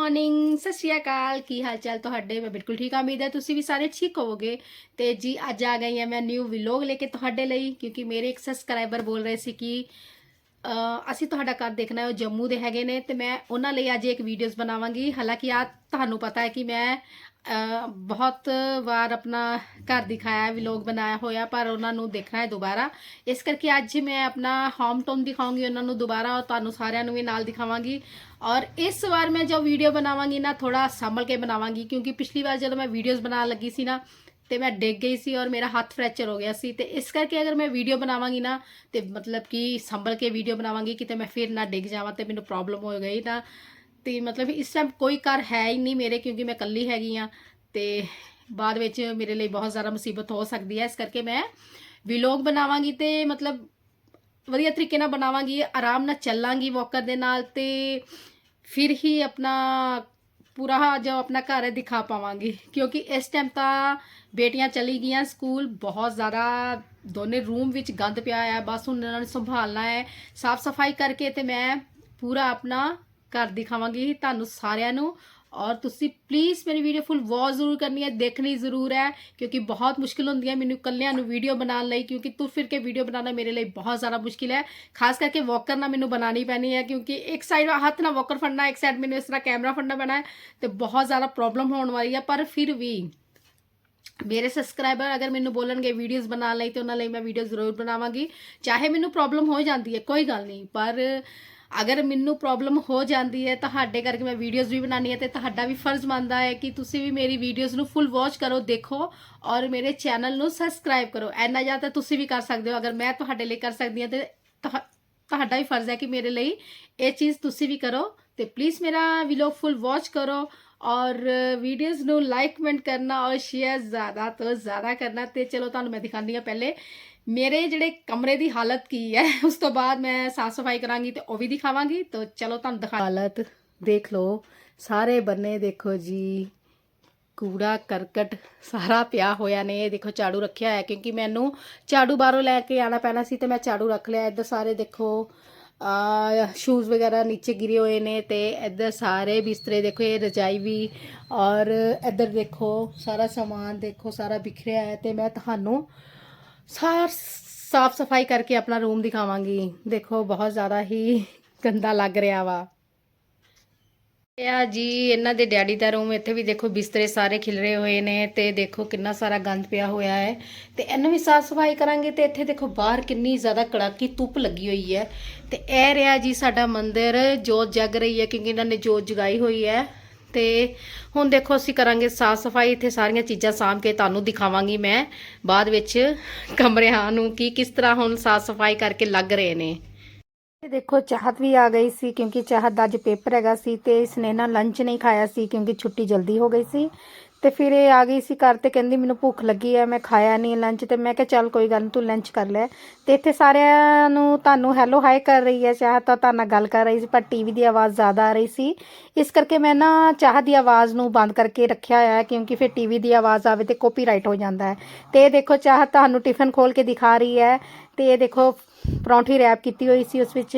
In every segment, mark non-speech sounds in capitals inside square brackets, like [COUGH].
Morning ਸਤਿ ਸ਼੍ਰੀ ਅਕਾਲ, ਕੀ ਹਾਲ ਚਾਲ ਤੁਹਾਡੇ? ਮੈਂ ਬਿਲਕੁਲ ਠੀਕ ਹਾਂ, ਉਮੀਦ ਹੈ ਤੁਸੀਂ ਵੀ ਸਾਰੇ ਠੀਕ ਹੋਵੋਗੇ। ਤੇ ਜੀ, ਅੱਜ ਆ ਗਈ ਹਾਂ ਮੈਂ ਨਿਊ ਵਲੌਗ ਲੈ ਕੇ ਤੁਹਾਡੇ ਲਈ, ਕਿਉਂਕਿ ਮੇਰੇ ਇੱਕ ਸਬਸਕ੍ਰਾਈਬਰ ਬੋਲ ਰਹੇ ਸੀ ਕਿ ਅਸੀਂ ਤੁਹਾਡਾ ਘਰ ਦੇਖਣਾ ਹੈ, ਉਹ ਜੰਮੂ ਦੇ ਹੈਗੇ ਨੇ ਤੇ ਮੈਂ ਉਹਨਾਂ ਲਈ ਅੱਜ ਇੱਕ ਵੀਡੀਓਜ਼ ਬਣਾਵਾਂਗੀ। ਹਾਲਾਂਕਿ ਆ ਤੁਹਾਨੂੰ ਪਤਾ ਹੈ ਕਿ ਮੈਂ ਬਹੁਤ ਵਾਰ ਆਪਣਾ ਘਰ ਦਿਖਾਇਆ ਹੈ ਵਲੌਗ ਬਣਾਇਆ ਹੋਇਆ, ਪਰ ਉਹਨਾਂ ਨੂੰ ਦੇਖਣਾ ਹੈ ਦੁਬਾਰਾ। ਇਸ ਕਰਕੇ ਅੱਜ ਮੈਂ ਆਪਣਾ ਹੋਮ ਟਾਊਨ ਦਿਖਾਉਂਗੀ, ਉਹਨਾਂ ਨੂੰ ਦੁਬਾਰਾ ਔਰ ਤੁਹਾਨੂੰ ਸਾਰਿਆਂ ਨੂੰ ਵੀ ਨਾਲ ਦਿਖਾਵਾਂਗੀ। ਔਰ ਇਸ ਵਾਰ ਮੈਂ ਜੋ ਵੀਡੀਓ ਬਣਾਵਾਂਗੀ ਨਾ ਥੋੜਾ ਸੰਭਲ ਕੇ ਬਣਾਵਾਂਗੀ, ਕਿਉਂਕਿ ਪਿਛਲੀ ਵਾਰ ਜਦੋਂ ਮੈਂ ਵੀਡੀਓਜ਼ ਬਣਾਉਣ ਲੱਗੀ ਸੀ ਨਾ ਤੇ ਮੈਂ ਡਿੱਗ ਗਈ ਸੀ ਔਰ ਮੇਰਾ ਹੱਥ ਫ੍ਰੈਕਚਰ ਹੋ ਗਿਆ ਸੀ ਤੇ ਇਸ ਕਰਕੇ ਅਗਰ ਮੈਂ ਵੀਡੀਓ ਬਣਾਵਾਂਗੀ ਨਾ ਤੇ ਮਤਲਬ ਕਿ ਸੰਭਲ ਕੇ ਵੀਡੀਓ ਬਣਾਵਾਂਗੀ ਕਿਤੇ ਮੈਂ ਫਿਰ ਨਾ ਡਿੱਗ ਜਾਵਾਂ ਤੇ ਮੈਨੂੰ ਪ੍ਰੋਬਲਮ ਹੋ ਗਈ ਤਾਂ ਤੇ ਮਤਲਬ ਇਸ ਟਾਈਮ ਕੋਈ ਘਰ ਹੈ ਹੀ ਨਹੀਂ ਮੇਰੇ ਕਿਉਂਕਿ ਮੈਂ ਇਕੱਲੀ ਹੈਗੀ ਆ ਤੇ ਬਾਅਦ ਵਿੱਚ ਮੇਰੇ ਲਈ ਬਹੁਤ ਜ਼ਿਆਦਾ ਮੁਸੀਬਤ ਹੋ ਸਕਦੀ ਹੈ। ਇਸ ਕਰਕੇ ਮੈਂ ਵਲੌਗ ਬਣਾਵਾਂਗੀ ਤੇ ਮਤਲਬ ਵਧੀਆ ਤਰੀਕੇ ਨਾਲ ਬਣਾਵਾਂਗੀ, ਆਰਾਮ ਨਾਲ ਚੱਲਾਂਗੀ ਵਾਕਰ ਦੇ ਨਾਲ ਤੇ ਫਿਰ ਹੀ ਆਪਣਾ ਪੂਰਾ ਜੋ ਆਪਣਾ ਘਰ ਹੈ ਦਿਖਾ ਪਾਵਾਂਗੀ। ਕਿਉਂਕਿ ਇਸ ਟਾਈਮ ਤਾਂ ਬੇਟੀਆਂ ਚਲੀ ਗਈਆਂ ਸਕੂਲ, ਬਹੁਤ ਜ਼ਿਆਦਾ ਦੋਨੇ ਰੂਮ ਵਿੱਚ ਗੰਦ ਪਿਆ ਹੈ ਬਸ ਹੁਣ ਇਹਨਾਂ ਨੂੰ ਸੰਭਾਲਣਾ ਹੈ। ਸਾਫ਼ ਸਫ਼ਾਈ ਕਰਕੇ ਤੇ ਮੈਂ ਪੂਰਾ ਆਪਣਾ ਘਰ ਦਿਖਾਵਾਂਗੀ ਤੁਹਾਨੂੰ ਸਾਰਿਆਂ ਨੂੰ। ਔਰ ਤੁਸੀਂ ਪਲੀਜ਼ ਮੇਰੀ ਵੀਡੀਓ ਫੁੱਲ ਵਾਚ ਜ਼ਰੂਰ ਕਰਨੀ ਹੈ, ਦੇਖਣੀ ਜ਼ਰੂਰ ਹੈ, ਕਿਉਂਕਿ ਬਹੁਤ ਮੁਸ਼ਕਿਲ ਹੁੰਦੀ ਹੈ ਮੈਨੂੰ ਇਕੱਲਿਆਂ ਨੂੰ ਵੀਡੀਓ ਬਣਾਉਣ ਲਈ, ਕਿਉਂਕਿ ਤੁਰ ਫਿਰ ਕੇ ਵੀਡੀਓ ਬਣਾਉਣਾ ਮੇਰੇ ਲਈ ਬਹੁਤ ਜ਼ਿਆਦਾ ਮੁਸ਼ਕਿਲ ਹੈ। ਖਾਸ ਕਰਕੇ ਵਾਕਰ ਨਾਲ ਮੈਨੂੰ ਬਣਾਉਣੀ ਪੈਣੀ ਹੈ, ਕਿਉਂਕਿ ਇੱਕ ਸਾਈਡ ਹੱਥ ਨਾਲ ਵਾਕਰ ਫੜਨਾ, ਇੱਕ ਸਾਈਡ ਮੈਨੂੰ ਇਸ ਤਰ੍ਹਾਂ ਕੈਮਰਾ ਫੜਨਾ ਪੈਣਾ ਹੈ, ਤੇ ਬਹੁਤ ਜ਼ਿਆਦਾ ਪ੍ਰੋਬਲਮ ਹੋਣ ਵਾਲੀ ਹੈ, ਪਰ ਫਿਰ ਵੀ ਮੇਰੇ ਸਬਸਕ੍ਰਾਈਬਰ ਅਗਰ ਮੈਨੂੰ ਬੋਲਣਗੇ ਵੀਡੀਓਜ਼ ਬਣਾਉਣ ਲਈ, ਤੇ ਉਹਨਾਂ ਲਈ ਮੈਂ ਵੀਡੀਓ ਜ਼ਰੂਰ ਬਣਾਵਾਂਗੀ। ਚਾਹੇ ਮੈਨੂੰ ਪ੍ਰੋਬਲਮ ਹੋ ਜਾਂਦੀ ਹੈ, ਕੋਈ ਗੱਲ ਨਹੀਂ, ਪਰ ਅਗਰ ਮੈਨੂੰ ਪ੍ਰੋਬਲਮ ਹੋ ਜਾਂਦੀ ਹੈ, ਤੁਹਾਡੇ ਕਰਕੇ ਮੈਂ ਵੀਡੀਓਜ਼ ਵੀ ਬਣਾਉਣੀ ਹੈ ਤੇ ਤੁਹਾਡਾ ਵੀ ਫਰਜ਼ ਬਣਦਾ ਹੈ ਕਿ ਤੁਸੀਂ ਵੀ ਮੇਰੀ ਵੀਡੀਓਜ਼ ਨੂੰ ਫੁੱਲ ਵਾਚ ਕਰੋ, ਦੇਖੋ ਔਰ ਮੇਰੇ ਚੈਨਲ ਨੂੰ ਸਬਸਕ੍ਰਾਈਬ ਕਰੋ। ਐਨਾ ਜ਼ਿਆਦਾ ਤੁਸੀਂ ਵੀ ਕਰ ਸਕਦੇ ਹੋ। ਅਗਰ ਮੈਂ ਤੁਹਾਡੇ ਲਈ ਕਰ ਸਕਦੀ ਹਾਂ ਤੇ ਤੁਹਾ- ਤੁਹਾਡਾ ਵੀ ਫਰਜ਼ ਹੈ ਕਿ ਮੇਰੇ ਲਈ ਇਹ ਚੀਜ਼ ਤੁਸੀਂ ਵੀ ਕਰੋ ਤੇ ਪਲੀਜ਼ ਮੇਰਾ ਵਲੌਗ ਫੁੱਲ ਵਾਚ ਕਰੋ ਔਰ ਵੀਡੀਓਜ਼ ਨੂੰ ਲਾਈਕ ਕਮੈਂਟ ਕਰਨਾ ਔਰ ਸ਼ੇਅਰ ਜ਼ਿਆਦਾ ਤੋਂ ਜ਼ਿਆਦਾ ਕਰਨਾ ਤੇ ਚਲੋ ਤੁਹਾਨੂੰ ਮੈਂ ਦਿਖਾਉਂਦੀ ਹਾਂ ਪਹਿਲੇ। ਮੇਰੇ ਜਿਹੜੇ ਕਮਰੇ ਦੀ ਹਾਲਤ ਕੀ ਹੈ, ਉਸ ਤੋਂ ਬਾਅਦ ਮੈਂ ਸਾਫ਼ ਸਫ਼ਾਈ ਕਰਾਂਗੀ ਤੇ ਉਹ ਵੀ ਦਿਖਾਵਾਂਗੀ, ਤਾਂ ਚਲੋ ਤੁਹਾਨੂੰ ਦਿਖਾ ਹਾਲਤ ਦੇਖ ਲਓ। ਸਾਰੇ ਬੰਨੇ ਦੇਖੋ ਜੀ, ਕੂੜਾ, ਕਰਕਟ, ਸਾਰਾ ਪਿਆ ਹੋਇਆ ਨੇ। ਇਹ ਦੇਖੋ, ਝਾੜੂ ਰੱਖਿਆ ਹੈ, ਕਿਉਂਕਿ ਮੈਨੂੰ ਝਾੜੂ ਬਾਹਰੋਂ ਲੈ ਕੇ ਆਣਾ ਪੈਣਾ ਸੀ ਤੇ ਮੈਂ ਝਾੜੂ ਰੱਖ ਲਿਆ। ਇੱਧਰ ਸਾਰੇ ਦੇਖੋ, ਆ ਸ਼ੂਜ਼ ਵਗੈਰਾ ਨੀਚੇ ਗਿਰੇ ਹੋਏ ਨੇ ਤੇ ਇੱਧਰ ਸਾਰੇ ਬਿਸਤਰੇ ਦੇਖੋ, ਇਹ ਰਜਾਈ ਵੀ ਔਰ ਇੱਧਰ ਦੇਖੋ, ਸਾਰਾ ਸਮਾਨ ਦੇਖੋ, ਸਾਰਾ ਬਿਖਰਿਆ ਹੈ ਤੇ ਮੈਂ ਤੁਹਾਨੂੰ ਸਾਰ ਸਾਫ਼ ਸਫ਼ਾਈ ਕਰਕੇ ਆਪਣਾ ਰੂਮ ਦਿਖਾਵਾਂਗੀ। ਦੇਖੋ, ਬਹੁਤ ਜ਼ਿਆਦਾ ਹੀ ਗੰਦਾ ਲੱਗ ਰਿਹਾ ਵਾ। ਇਹ ਆ ਜੀ, ਇਹਨਾਂ ਦੇ ਡੈਡੀ ਦਾ ਰੂਮ। ਇੱਥੇ ਵੀ ਦੇਖੋ, ਬਿਸਤਰੇ ਸਾਰੇ ਖਿਲਰੇ ਹੋਏ ਨੇ ਤੇ ਦੇਖੋ ਕਿੰਨਾ ਸਾਰਾ ਗੰਦ ਪਿਆ ਹੋਇਆ ਹੈ। ਤੇ ਇਹਨੂੰ ਵੀ ਸਾਫ਼ ਸਫ਼ਾਈ ਕਰਾਂਗੇ ਤੇ ਇੱਥੇ ਦੇਖੋ, ਬਾਹਰ ਕਿੰਨੀ ਜ਼ਿਆਦਾ ਕੜਾਕੀ ਧੁੱਪ ਲੱਗੀ ਹੋਈ ਹੈ। ਤੇ ਇਹ ਰਿਹਾ ਜੀ ਸਾਡਾ ਮੰਦਿਰ ਜੋਤ ਜਗ ਰਹੀ ਹੈ, ਕਿਉਂਕਿ ਇਹਨਾਂ ਨੇ ਜੋਤ ਜਗਾਈ ਹੋਈ ਹੈ। ਤੇ ਹੁਣ ਦੇਖੋ ਅਸੀਂ ਕਰਾਂਗੇ ਸਾਫ਼ ਸਫ਼ਾਈ, ਇੱਥੇ ਸਾਰੀਆਂ ਚੀਜ਼ਾਂ ਸਾਂਭ ਕੇ ਤੁਹਾਨੂੰ ਦਿਖਾਵਾਂਗੀ ਮੈਂ। ਬਾਅਦ ਵਿੱਚ ਕਮਰਿਆਂ ਨੂੰ ਕੀ ਕਿਸ ਤਰ੍ਹਾਂ ਹੁਣ ਸਾਫ਼ ਸਫ਼ਾਈ ਕਰਕੇ ਲੱਗ ਰਹੇ ਨੇ। ਇਹ ਦੇਖੋ, ਚਾਹਤ ਵੀ ਆ ਗਈ ਸੀ ਕਿਉਂਕਿ ਚਾਹਤ ਦਾ ਅੱਜ ਪੇਪਰ ਹੈਗਾ ਸੀ ਤੇ ਇਸਨੇ ਨਾ ਲੰਚ ਨਹੀਂ ਖਾਇਆ ਸੀ ਕਿਉਂਕਿ ਛੁੱਟੀ ਜਲਦੀ ਹੋ ਗਈ ਸੀ। ਤੇ ਫਿਰ ਇਹ ਆ ਗਈ ਸੀ ਘਰ ਤੇ ਕਹਿੰਦੀ ਮੈਨੂੰ ਭੁੱਖ ਲੱਗੀ ਹੈ ਮੈਂ ਖਾਇਆ ਨਹੀਂ ਲੰਚ ਤੇ ਮੈਂ ਕਿਹਾ, ਚੱਲ ਕੋਈ ਗੱਲ ਨਹੀਂ ਤੂੰ ਲੰਚ ਕਰ ਲੈ। ਤੇ ਇੱਥੇ ਸਾਰਿਆਂ ਨੂੰ ਤੁਹਾਨੂੰ ਹੈਲੋ ਹਾਈ ਕਰ ਰਹੀ ਹੈ ਚਾਹਤ ਤਾਂ ਤੁਹਾਡੇ ਨਾਲ ਗੱਲ ਕਰ ਰਹੀ ਸੀ, ਪਰ ਟੀਵੀ ਦੀ ਆਵਾਜ਼ ਜ਼ਿਆਦਾ ਆ ਰਹੀ ਸੀ। ਇਸ ਕਰਕੇ ਮੈਂ ਨਾ ਚਾਹ ਦੀ ਆਵਾਜ਼ ਨੂੰ ਬੰਦ ਕਰਕੇ ਰੱਖਿਆ ਹੋਇਆ ਹੈ, ਕਿਉਂਕਿ ਫਿਰ ਟੀਵੀ ਦੀ ਆਵਾਜ਼ ਆਵੇ ਤੇ ਕਾਪੀਰਾਈਟ ਹੋ ਜਾਂਦਾ ਹੈ। ਤੇ ਇਹ ਦੇਖੋ ਚਾਹ ਤੁਹਾਨੂੰ ਟਿਫਨ ਖੋਲ ਕੇ ਦਿਖਾ ਰਹੀ ਹੈ। ਤੇ ਇਹ ਦੇਖੋ, ਪਰੌਂਠੀ ਰੈਪ ਕੀਤੀ ਹੋਈ ਸੀ ਉਸ ਵਿੱਚ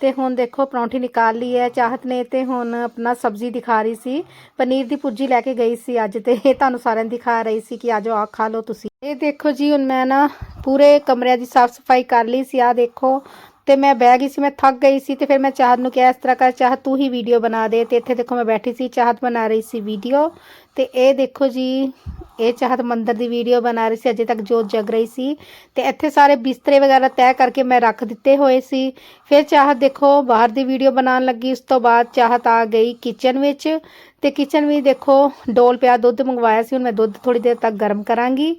ਤੇ ਹੁਣ ਦੇਖੋ, ਪਰੌਂਠੀ ਨਿਕਾਲ ਲਈ ਹੈ। ਚਾਹਤ ਨੇ ਤੇ ਹੁਣ ਆਪਣਾ ਸਬਜ਼ੀ ਦਿਖਾ ਰਹੀ ਸੀ। ਪਨੀਰ ਦੀ ਪੁਰਜੀ ਲੈ ਕੇ ਗਈ ਸੀ ਅੱਜ ਤੇ। ਇਹ ਤੁਹਾਨੂੰ ਸਾਰਿਆਂ ਨੂੰ ਦਿਖਾ ਰਹੀ ਸੀ ਕਿ ਆਜੋ ਆ ਖਾ ਲਓ ਤੁਸੀਂ। ਇਹ ਦੇਖੋ ਜੀ, ਹੁਣ ਮੈਂ ਨਾ ਪੂਰੇ ਕਮਰਿਆਂ ਦੀ ਸਾਫ਼ ਸਫ਼ਾਈ ਕਰ ਲਈ ਸੀ। ਆ ਦੇਖੋ, ਤੇ ਮੈਂ ਬਹਿ ਗਈ ਸੀ, ਮੈਂ ਥੱਕ ਗਈ ਸੀ ਤੇ ਫਿਰ ਮੈਂ ਚਾਹਤ ਨੂੰ ਕਿਹਾ, ਇਸ ਤਰ੍ਹਾਂ ਕਰ, ਚਾਹਤ ਤੂੰ ਹੀ ਵੀਡੀਓ ਬਣਾ ਦੇ। ਤੇ ਇੱਥੇ ਦੇਖੋ, ਮੈਂ ਬੈਠੀ ਸੀ, ਚਾਹਤ ਬਣਾ ਰਹੀ ਸੀ ਵੀਡੀਓ ਤੇ ਇਹ ਦੇਖੋ ਜੀ, ਇਹ ਚਾਹਤ ਮੰਦਰ ਦੀ ਵੀਡੀਓ ਬਣਾ ਰਹੀ ਸੀ, ਅਜੇ ਤੱਕ ਜੋਤ ਜਗ ਰਹੀ ਸੀ। ਤੇ ਇੱਥੇ ਸਾਰੇ ਬਿਸਤਰੇ ਵਗੈਰਾ ਤੈਅ ਕਰਕੇ ਮੈਂ ਰੱਖ ਦਿੱਤੇ ਹੋਏ ਸੀ। ਫਿਰ ਚਾਹਤ ਦੇਖੋ, ਬਾਹਰ ਦੀ ਵੀਡੀਓ ਬਣਾਉਣ ਲੱਗੀ। ਉਸ ਤੋਂ ਬਾਅਦ ਚਾਹਤ ਆ ਗਈ ਕਿਚਨ ਵਿੱਚ। ਤੇ ਕਿਚਨ ਵਿੱਚ ਦੇਖੋ, ਡੋਲ ਪਿਆ, ਦੁੱਧ ਮੰਗਵਾਇਆ ਸੀ। ਹੁਣ ਮੈਂ ਦੁੱਧ ਥੋੜੀ ਦੇਰ ਤੱਕ ਗਰਮ ਕਰਾਂਗੀ।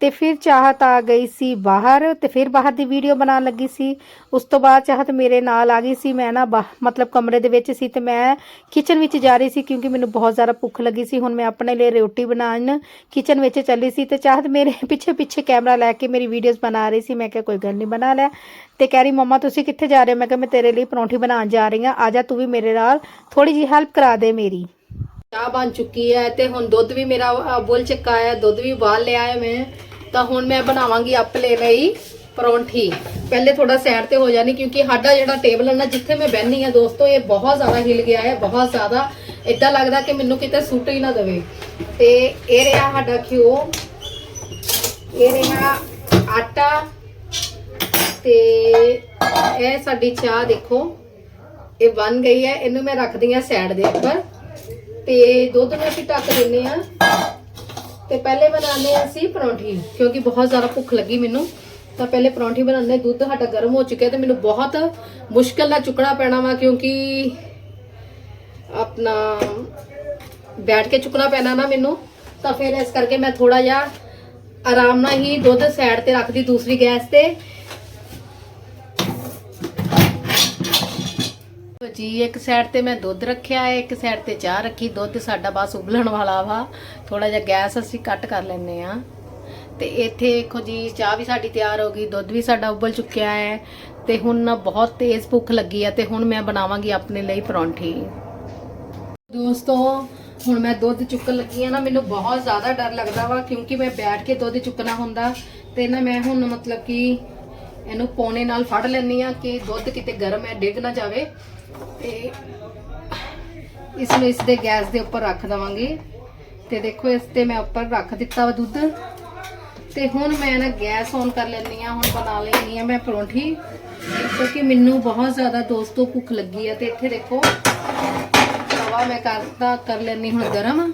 ਤੇ ਫਿਰ ਚਾਹਤ ਆ ਗਈ ਸੀ ਬਾਹਰ ਤੇ ਫਿਰ ਬਾਹਰ ਦੀ ਵੀਡੀਓ ਬਣਾਉਣ ਲੱਗੀ ਸੀ। ਉਸ ਤੋਂ ਬਾਅਦ ਚਾਹਤ ਮੇਰੇ ਨਾਲ ਆ ਗਈ ਸੀ। ਮੈਂ ਨਾ ਬਾਹ- ਮਤਲਬ ਕਮਰੇ ਦੇ ਵਿੱਚ ਸੀ ਤੇ ਮੈਂ ਕਿਚਨ ਵਿੱਚ ਜਾ ਰਹੀ ਸੀ ਕਿਉਂਕਿ ਮੈਨੂੰ ਬਹੁਤ ਜ਼ਿਆਦਾ ਭੁੱਖ ਲੱਗੀ ਸੀ। ਹੁਣ ਮੈਂ ਆਪਣੇ ਲਈ ਰੋਟੀ ਬਣਾਉਣ ਕਿਚਨ ਵਿੱਚ ਚੱਲੀ ਸੀ ਤੇ ਚਾਹਤ ਮੇਰੇ [LAUGHS] ਪਿੱਛੇ ਪਿੱਛੇ ਕੈਮਰਾ ਲੈ ਕੇ ਮੇਰੀ ਵੀਡੀਓਜ਼ ਬਣਾ ਰਹੀ ਸੀ। ਮੈਂ ਕਿਹਾ, ਕੋਈ ਗੱਲ ਨਹੀਂ, ਬਣਾ ਲੈ। ਤੇ ਕਹਿ ਰਹੀ, ਮੰਮਾ, ਤੁਸੀਂ ਕਿੱਥੇ ਜਾ ਰਹੇ ਹੋ? ਮੈਂ ਕਿਹਾ, ਮੈਂ ਤੇਰੇ ਲਈ ਪਰੌਂਠੀ ਬਣਾਉਣ ਜਾ ਰਹੀ ਹਾਂ। ਆ ਜਾ, ਤੂੰ ਵੀ ਮੇਰੇ ਨਾਲ ਥੋੜੀ ਜੀ ਹੈਲਪ ਕਰਾ ਦੇ ਮੇਰੀ। ਚਾਹ ਬਣ ਚੁੱਕੀ ਹੈ ਤੇ ਹੁਣ ਦੁੱਧ ਵੀ ਮੇਰਾ ਬੁੱਲ ਚੱਕਾ ਹੈ, ਦੁੱਧ ਵੀ ਬਾਲ ਲਿਆ ਹੈ ਮੈਂ। ਤਾਂ ਹੁਣ ਮੈਂ ਬਣਾਵਾਂਗੀ ਆਪਣੇ ਲਈ ਪਰੌਂਠੀ। ਪਹਿਲੇ ਥੋੜਾ ਸਾਈਡ ਤੇ ਹੋ ਜਾਣੀ ਕਿਉਂਕਿ ਸਾਡਾ ਜਿਹੜਾ ਟੇਬਲ ਹੈ ਨਾ, ਜਿੱਥੇ ਮੈਂ ਬੈਠਨੀ ਆ ਦੋਸਤੋ, ਇਹ ਬਹੁਤ ਜ਼ਿਆਦਾ ਹਿਲ ਗਿਆ ਹੈ, ਬਹੁਤ ਜ਼ਿਆਦਾ। ਇਦਾਂ ਲੱਗਦਾ ਕਿ ਮੈਨੂੰ ਕਿਤੇ ਸੁੱਟ ਹੀ ਨਾ ਦੇਵੇ। ਤੇ ਇਹ ਰਿਹਾ ਸਾਡਾ ਘਿਓ। ਇਹ ਰਿਹਾ ਆਟਾ। ਤੇ ਇਹ ਸਾਡੀ ਚਾਹ ਦੇਖੋ, ਇਹ ਬਣ ਗਈ ਹੈ। ਇਹਨੂੰ ਮੈਂ ਰੱਖਦੀ ਆ ਸਾਈਡ ਦੇ ਉੱਪਰ। ਤੇ ਦੁੱਧ ਨੂੰ ਅਸੀਂ ਢੱਕ ਦਿੰਨੇ ਆ ਤੇ ਪਹਿਲੇ ਬਣਾਉਂਦੇ ਹਾਂ ਅਸੀਂ ਪਰੌਂਠੀ, ਕਿਉਂਕਿ ਬਹੁਤ ਜ਼ਿਆਦਾ ਭੁੱਖ ਲੱਗੀ ਮੈਨੂੰ। ਤਾਂ ਪਹਿਲੇ ਪਰੌਂਠੀ ਬਣਾਉਂਦੇ ਦੁੱਧ ਸਾਡਾ ਗਰਮ ਹੋ ਚੁੱਕਿਆ ਤੇ ਮੈਨੂੰ ਬਹੁਤ ਮੁਸ਼ਕਲ ਨਾਲ ਚੁੱਕਣਾ ਪੈਣਾ ਵਾ, ਕਿਉਂਕਿ ਆਪਣਾ ਬੈਠ ਕੇ ਚੁੱਕਣਾ ਪੈਣਾ ਨਾ ਮੈਨੂੰ। ਤਾਂ ਫਿਰ ਇਸ ਕਰਕੇ ਮੈਂ ਥੋੜਾ ਜਿਹਾ ਆਰਾਮ ਨਾਲ ਹੀ ਦੁੱਧ ਸਾਈਡ ਤੇ ਰੱਖਦੀ ਦੂਸਰੀ ਗੈਸ ਤੇ। ਲਓ ਜੀ, ਇੱਕ ਸਾਈਡ ਤੇ ਮੈਂ ਦੁੱਧ ਰੱਖਿਆ ਹੈ ਇੱਕ ਸਾਈਡ ਤੇ ਚਾਹ ਰੱਖੀ। ਦੁੱਧ ਸਾਡਾ ਬਸ ਉਬਲਣ ਵਾਲਾ ਵਾ। ਥੋੜਾ ਜਿਹਾ ਗੈਸ ਅਸੀਂ ਕੱਟ ਕਰ ਲੈਨੇ ਆ ਤੇ ਇੱਥੇ ਦੇਖੋ ਜੀ, ਚਾਹ ਵੀ ਸਾਡੀ ਤਿਆਰ ਹੋ ਗਈ, ਦੁੱਧ ਵੀ ਸਾਡਾ ਉਬਲ ਚੁੱਕਿਆ ਹੈ। ਤੇ ਹੁਣ ਨਾ ਬਹੁਤ ਤੇਜ਼ ਭੁੱਖ ਲੱਗੀ ਹੈ ਤੇ ਹੁਣ ਮੈਂ ਬਣਾਵਾਂਗੀ ਆਪਣੇ ਲਈ ਪਰੌਂਠੀ। ਦੋਸਤੋ, ਹੁਣ ਮੈਂ ਦੁੱਧ ਚੁੱਕਣ ਲੱਗੀ ਆ ਨਾ, ਮੈਨੂੰ ਬਹੁਤ ਜ਼ਿਆਦਾ ਡਰ ਲੱਗਦਾ ਵਾ, ਕਿਉਂਕਿ ਮੈਂ ਬੈਠ ਕੇ ਦੁੱਧ ਚੁੱਕਣਾ ਹੁੰਦਾ। ਤੇ ਨਾ ਮੈਂ ਹੁਣ ਮਤਲਬ ਕਿ ਇਹਨੂੰ ਪੌਣੇ ਨਾਲ ਫੜ ਲੈਣੀ ਆ ਕਿ ਦੁੱਧ ਕਿਤੇ ਗਰਮ ਹੈ, ਡਿੱਗ ਨਾ ਜਾਵੇ। ਤੇ ਇਸ ਨੂੰ ਇਸ ਦੇ ਗੈਸ ਦੇ ਉੱਪਰ ਰੱਖ ਦਵਾਂਗੀ। ਤੇ ਦੇਖੋ, ਇਸ ਤੇ ਮੈਂ ਉੱਪਰ ਰੱਖ ਦਿੱਤਾ ਵਾ ਦੁੱਧ। ਤੇ ਹੁਣ ਮੈਂ ਨਾ ਗੈਸ ਔਨ ਕਰ ਲੈਣੀ ਆ ਹੁਣ ਬਣਾ ਲੈਣੀ ਆ ਮੈਂ ਪਰੌਂਠੀ। ਕਿਉਂਕਿ ਮੈਨੂੰ ਬਹੁਤ ਜ਼ਿਆਦਾ ਦੋਸਤੋ ਭੁੱਖ ਲੱਗੀ ਆ ਤੇ ਇੱਥੇ ਦੇਖੋ, ਤਵਾ ਮੈਂ ਕਰਦਾ ਕਰ ਲੈਣੀ ਹੁਣ ਗਰਮ।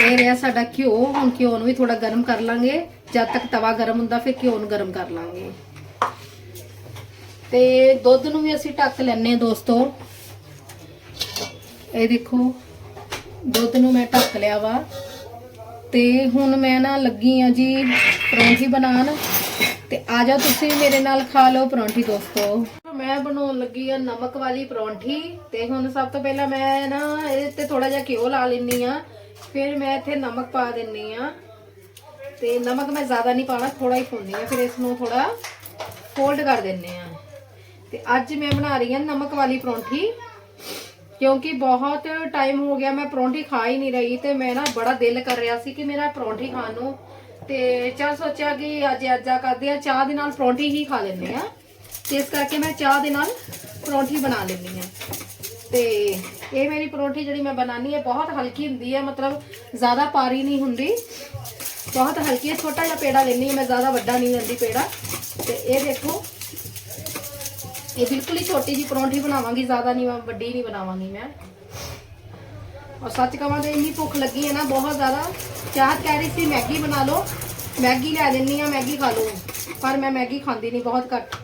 ਇਹ ਰਿਹਾ ਸਾਡਾ ਘਿਓ, ਹੁਣ ਘਿਓ ਨੂੰ ਵੀ ਥੋੜਾ ਗਰਮ ਕਰ ਲਾਂਗੇ। ਜਦ ਤੱਕ ਤਵਾ ਗਰਮ ਹੁੰਦਾ, ਫਿਰ ਘਿਓ ਨੂੰ ਗਰਮ ਕਰ ਲਾਂਗੇ। ਤੇ ਦੁੱਧ ਨੂੰ ਵੀ ਅਸੀਂ ਢੱਕ ਲੈਣੇ ਦੋਸਤੋ। ਇਹ ਦੇਖੋ, ਦੁੱਧ ਨੂੰ ਮੈਂ ਢੱਕ ਲਿਆ ਵਾ। ਤੇ ਹੁਣ ਮੈਂ ਨਾ ਲੱਗੀ ਆ ਜੀ ਪਰੌਂਠੀ ਬਣਾਉਣ। ਤੇ ਆ ਜਾਓ ਤੁਸੀਂ ਮੇਰੇ ਨਾਲ ਖਾ ਲਓ ਪਰੌਂਠੀ ਦੋਸਤੋ। ਮੈਂ ਬਣਾਉਣ ਲੱਗੀ ਆ ਨਮਕ ਵਾਲੀ ਪਰੌਂਠੀ। ਤੇ ਹੁਣ ਸਭ ਤੋਂ ਪਹਿਲਾਂ ਮੈਂ ਨਾ ਇਹਦੇ ਤੇ ਥੋੜਾ ਜਿਹਾ ਘਿਓ ਲਾ ਲੈਣੀ ਆ ਫਿਰ ਮੈਂ ਇੱਥੇ ਨਮਕ ਪਾ ਦਿੰਨੀ ਆ ਤੇ ਨਮਕ ਮੈਂ ਜ਼ਿਆਦਾ ਨਹੀਂ ਪਾਣਾ ਥੋੜਾ ਹੀ ਪਾਉਂਦੀ ਆ ਫਿਰ ਇਸ ਨੂੰ ਥੋੜਾ ਫੋਲਡ ਕਰ ਦਿੰਨੇ ਆ ਤੇ ਅੱਜ ਮੈਂ ਬਣਾ ਰਹੀ ਹਾਂ ਨਮਕ ਵਾਲੀ ਪਰੌਂਠੀ। ਕਿਉਂਕਿ ਬਹੁਤ ਟਾਈਮ ਹੋ ਗਿਆ, ਮੈਂ ਪਰੌਂਠੀ ਖਾ ਹੀ ਨਹੀਂ ਰਹੀ ਤੇ ਮੈਂ ਨਾ ਬੜਾ ਦਿਲ ਕਰ ਰਿਹਾ ਸੀ ਕਿ ਮੇਰਾ ਪਰੌਂਠੀ ਖਾਣ ਨੂੰ। ਤੇ ਚਲ ਸੋਚਿਆ ਕਿ ਅੱਜ ਅੱਜ ਆ ਕਰਦੇ ਆ ਚਾਹ ਦੇ ਨਾਲ ਪਰੌਂਠੀ ਹੀ ਖਾ ਲੈਂਦੇ ਆ ਤੇ ਇਸ ਕਰਕੇ ਮੈਂ ਚਾਹ ਦੇ ਨਾਲ ਪਰੌਂਠੀ ਬਣਾ ਲੈਂਦੀ ਆ ਤੇ ਇਹ ਮੇਰੀ ਪਰੌਂਠੀ ਜਿਹੜੀ ਮੈਂ ਬਣਾਨੀ ਹੈ, ਬਹੁਤ ਹਲਕੀ ਹੁੰਦੀ ਹੈ, ਮਤਲਬ ਜ਼ਿਆਦਾ ਪਾਰੀ ਨਹੀਂ ਹੁੰਦੀ। ਬਹੁਤ ਹਲਕੀ ਹੈ, ਛੋਟਾ ਜਿਹਾ ਪੇੜਾ ਲੈਣੀ ਹੈ, ਮੈਂ ਜ਼ਿਆਦਾ ਵੱਡਾ ਨਹੀਂ ਲੈਂਦੀ ਪੇੜਾ। ਤੇ ਇਹ ਦੇਖੋ ਇਹ ਬਿਲਕੁਲ ਹੀ ਛੋਟੀ ਜੀ ਪਰੌਂਠੀ ਬਣਾਵਾਂਗੀ, ਜ਼ਿਆਦਾ ਨਹੀਂ ਮੈਂ ਵੱਡੀ ਨਹੀਂ ਬਣਾਵਾਂਗੀ ਮੈਂ। ਔਰ ਸੱਚ ਕਹਾਂ ਤੇ ਇੰਨੀ ਭੁੱਖ ਲੱਗੀ ਹੈ ਨਾ, ਬਹੁਤ ਜ਼ਿਆਦਾ। ਚਾਹਤ ਕਹਿ ਰਹੀ ਸੀ, ਮੈਗੀ ਬਣਾ ਲਓ। ਮੈਗੀ ਲੈ ਲੈਣੀ ਆ ਮੈਗੀ ਖਾ ਲਓ ਪਰ ਮੈਂ ਮੈਗੀ ਖਾਂਦੀ ਨਹੀਂ, ਬਹੁਤ ਘੱਟ।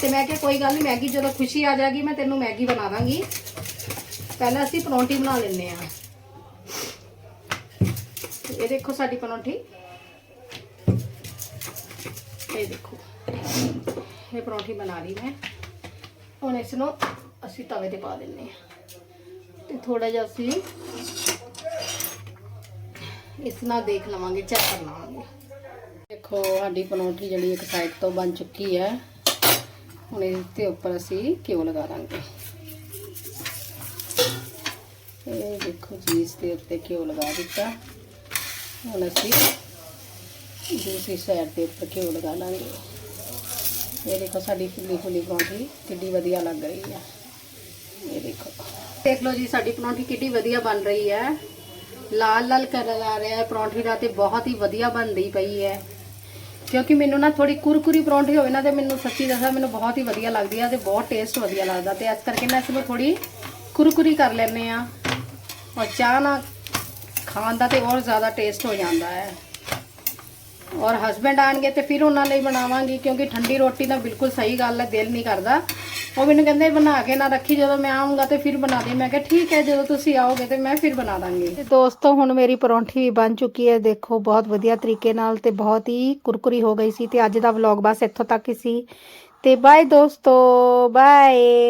ਤੇ ਮੈਂ ਕਿਹਾ, ਕੋਈ ਗੱਲ ਨਹੀਂ, ਮੈਗੀ ਜਦੋਂ ਖੁਸ਼ੀ ਆ ਜਾਏਗੀ, ਮੈਂ ਤੈਨੂੰ ਮੈਗੀ ਬਣਾ ਦਾਂਗੀ। ਪਹਿਲਾਂ ਅਸੀਂ ਪਰੌਂਠੀ ਬਣਾ ਲੈਂਦੇ ਆ ਇਹ ਦੇਖੋ ਸਾਡੀ ਪਰੌਂਠੀ। ਇਹ ਦੇਖੋ, ਇਹ ਪਰੌਂਠੀ ਬਣਾ ਲਈ ਮੈਂ। ਹੁਣ ਇਸ ਨੂੰ ਅਸੀਂ ਤਵੇ ਤੇ ਪਾ ਦਿੰਨੇ ਆ ਤੇ ਥੋੜਾ ਜਿਹਾ ਅਸੀਂ ਇਸ ਨਾਲ ਦੇਖ ਲਵਾਂਗੇ ਚੈੱਕ ਕਰ ਲਵਾਂਗੇ। ਦੇਖੋ, ਸਾਡੀ ਪਰੌਂਠੀ ਜਿਹੜੀ ਇੱਕ ਸਾਈਡ ਤੋਂ ਬਣ ਚੁੱਕੀ ਹੈ। ਹੁਣ ਇਸ ਦੇ ਉੱਪਰ ਅਸੀਂ ਘਿਓ ਲਗਾ ਦਾਂਗੇ ਇਹ ਦੇਖੋ ਜੀ, ਇਸ ਦੇ ਉੱਤੇ ਘਿਓ ਲਗਾ ਦਿੱਤਾ। ਹੁਣ ਅਸੀਂ ਦੂਸਰੀ ਸਾਈਡ ਦੇ ਉੱਪਰ ਘਿਓ ਲਗਾ ਲਾਂਗੇ। ਇਹ ਦੇਖੋ ਸਾਡੀ ਫੁੱਲੀ ਫੁੱਲੀ ਪਰੌਂਠੀ ਕਿੱਡੀ ਵਧੀਆ ਲੱਗ ਰਹੀ ਹੈ ਇਹ ਦੇਖੋ। ਦੇਖ ਲਓ ਜੀ, ਸਾਡੀ ਪਰੌਂਠੀ ਕਿੱਡੀ ਵਧੀਆ ਬਣ ਰਹੀ ਹੈ। ਲਾਲ ਲਾਲ ਕਲਰ ਆ ਰਿਹਾ ਹੈ, ਪਰੌਂਠੀ ਦਾ ਤੇ ਬਹੁਤ ਹੀ ਵਧੀਆ ਬਣਦੀ ਪਈ ਹੈ। ਕਿਉਂਕਿ ਮੈਨੂੰ ਨਾ ਥੋੜੀ ਕੁਰਕੁਰੀ ਪਰੌਂਠੀ ਹੋਵੇ ਨਾ ਤੇ ਮੈਨੂੰ ਸੱਚੀ ਦੱਸਾਂ, ਮੈਨੂੰ ਬਹੁਤ ਹੀ ਵਧੀਆ ਲੱਗਦੀ ਆ ਤੇ ਬਹੁਤ ਟੇਸਟ ਵਧੀਆ ਲੱਗਦਾ ਤੇ ਇਸ ਕਰਕੇ ਮੈਂ ਇਸ ਨੂੰ ਥੋੜੀ ਕੁਰਕੁਰੀ ਕਰ ਲੈਨੇ ਆ ਔਰ ਚਾਹ ਨਾਲ ਖਾਣ ਦਾ ਤੇ ਹੋਰ ਜ਼ਿਆਦਾ ਟੇਸਟ ਹੋ ਜਾਂਦਾ ਹੈ। ਔਰ ਹਸਬੰਡ ਆਣਗੇ ਤੇ ਫਿਰ ਉਹਨਾਂ ਲਈ ਬਣਾਵਾਂਗੀ, ਕਿਉਂਕਿ ਠੰਡੀ ਰੋਟੀ ਤਾਂ ਬਿਲਕੁਲ ਸਹੀ ਗੱਲ ਹੈ, ਦਿਲ ਨਹੀਂ ਕਰਦਾ। ਉਹ ਮੈਨੂੰ ਕਹਿੰਦੇ, ਬਣਾ ਕੇ ਨਾ ਰੱਖੀ, ਜਦੋਂ ਮੈਂ ਆਉਂਗਾ ਤੇ ਫਿਰ ਬਣਾ ਦੇ। ਮੈਂ ਕਿਹਾ, ਠੀਕ ਹੈ, ਜਦੋਂ ਤੁਸੀਂ ਆਓਗੇ ਤੇ ਮੈਂ ਫਿਰ ਬਣਾ ਦਾਂਗੀ। ਤੇ ਦੋਸਤੋ, ਹੁਣ ਮੇਰੀ ਪਰੌਂਠੀ ਵੀ ਬਣ ਚੁੱਕੀ ਹੈ, ਦੇਖੋ, ਬਹੁਤ ਵਧੀਆ ਤਰੀਕੇ ਨਾਲ ਤੇ ਬਹੁਤ ਹੀ ਕੁਰਕੁਰੀ ਹੋ ਗਈ ਸੀ ਤੇ ਅੱਜ ਦਾ ਵਲੌਗ ਬਸ ਇੱਥੋਂ ਤੱਕ ਹੀ ਸੀ। ਤੇ ਬਾਏ ਦੋਸਤੋ ਬਾਏ